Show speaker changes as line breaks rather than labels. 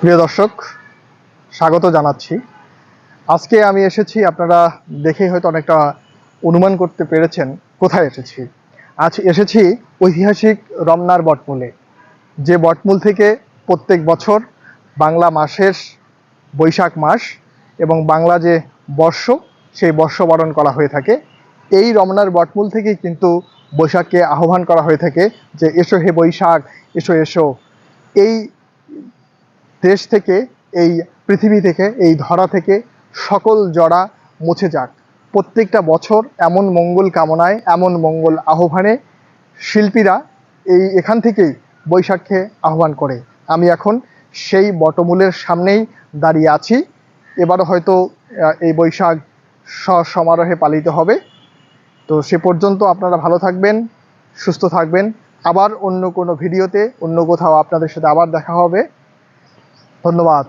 প্রিয় দর্শক, স্বাগত জানাচ্ছি। আজকে আমি এসেছি, আপনারা দেখেই হয়তো অনেকটা অনুমান করতে পেরেছেন কোথায় এসেছি। আজ এসেছি ঐতিহাসিক রমনার বটমূলে, যে বটমূল থেকে প্রত্যেক বছর বাংলা মাসের বৈশাখ মাস এবং বাংলা যে বর্ষ, সেই বর্ষ বরণ করা হয়ে থাকে। এই রমনার বটমূল থেকেই কিন্তু বৈশাখকে আহ্বান করা হয়ে থাকে যে, এসো হে বৈশাখ, এসো এসো। এই দেশ থেকে, এই পৃথিবী থেকে, এই ধরা থেকে সকল জড়া মুছে যাক। প্রত্যেকটা বছর এমন মঙ্গল কামনায়, এমন মঙ্গল আহ্বানে শিল্পীরা এই এখান থেকেই বৈশাখকে আহ্বান করে। আমি এখন সেই বটমূলের সামনেই দাঁড়িয়ে আছি। এবারও হয়তো এই বৈশাখ সমারোহে পালিত হবে। তো সে পর্যন্ত আপনারা ভালো থাকবেন, সুস্থ থাকবেন। আবার অন্য কোনো ভিডিওতে, অন্য কোথাও আপনাদের সাথে আবার দেখা হবে। ধন্যবাদ।